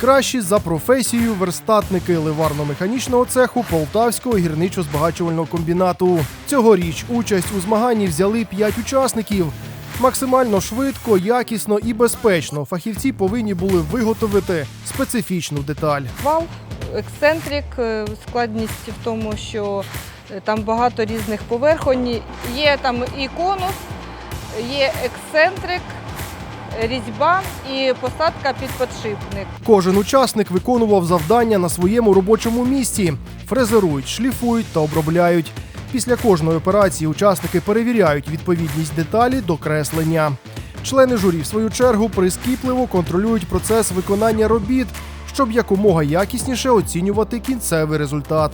Найкращі за професією верстатники ливарно-механічного цеху Полтавського гірничо-збагачувального комбінату. Цьогоріч участь у змаганні взяли 5 учасників. Максимально швидко, якісно і безпечно фахівці повинні були виготовити специфічну деталь. Вал, ексцентрик, е, складність в тому, що е, там багато різних поверхонь. Є там і конус, є ексцентрик, різьба і посадка під подшипник. Кожен учасник виконував завдання на своєму робочому місці. Фрезерують, шліфують та обробляють. Після кожної операції учасники перевіряють відповідність деталі до креслення. Члени журі, в свою чергу, прискіпливо контролюють процес виконання робіт, щоб якомога якісніше оцінювати кінцевий результат.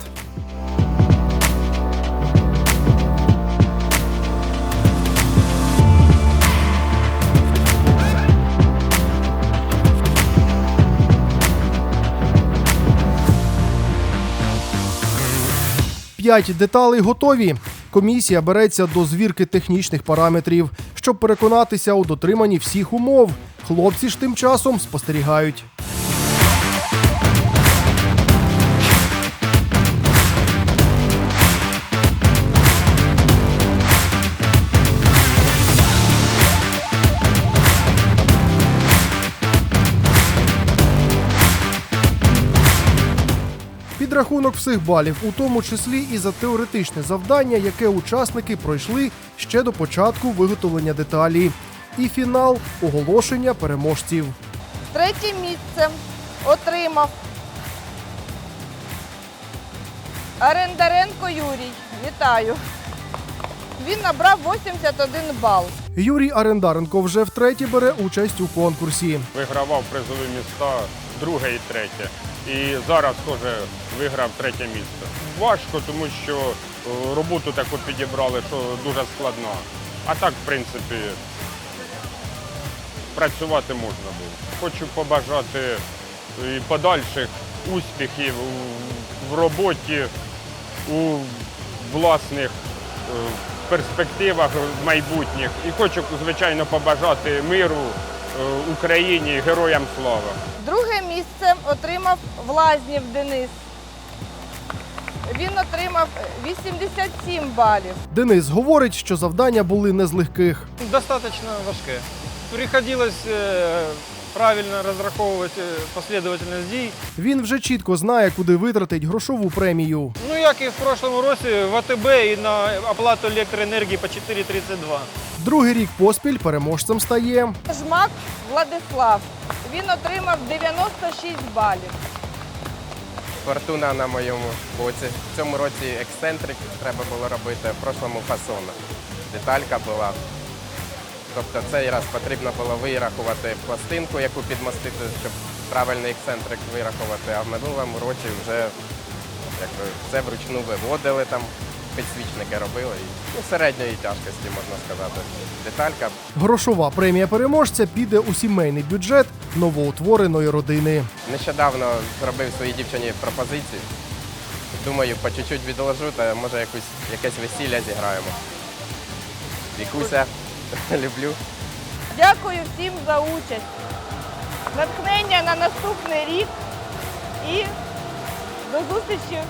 П'ять деталей готові. Комісія береться до звірки технічних параметрів, щоб переконатися у дотриманні всіх умов. Хлопці ж тим часом спостерігають. Підрахунок всіх балів, у тому числі і за теоретичне завдання, яке учасники пройшли ще до початку виготовлення деталі. І фінал оголошення переможців. Третє місце отримав Арендаренко Юрій. Вітаю. Він набрав 81 бал. Юрій Арендаренко вже втретє бере участь у конкурсі. вигравав призові міста друге і третє. І зараз теж виграв третє місце. Важко, тому що е, роботу таку підібрали, що дуже складна. А так, в принципі, працювати можна було. Хочу побажати і подальших успіхів в роботі, у власних е, перспективах майбутніх. І хочу, звичайно, побажати миру Україні, героям слава. Друге місце отримав Влазнів Денис. Він отримав 87 балів. Денис говорить, що завдання були не з легких. Достаточно важке. Приходилось е, правильно розраховувати е, послідовність дій. Він вже чітко знає, куди витратить грошову премію. Як і в прошлому році в АТБ і на оплату електроенергії по 4,32. Другий рік поспіль переможцем стає. Жмак Владислав. Він отримав 96 балів. Фортуна на моєму боці. В цьому році ексцентрик треба було робити, в прошлому фасона. Деталька була. Тобто цей раз потрібно було вирахувати пластинку, яку підмостити, щоб правильний ексцентрик вирахувати, а в минулому році вже якби, все вручну виводили там, підсвічники робили. І, ну, середньої тяжкості, можна сказати. Деталька Грошова премія переможця піде у сімейний бюджет новоутвореної родини. Нещодавно зробив своїй дівчині пропозицію. Думаю, по чуть-чуть відложу, та може якусь, якесь весілля зіграємо. Вікуся, люблю. Дякую всім за участь. Натхнення на наступний рік і до зустрічі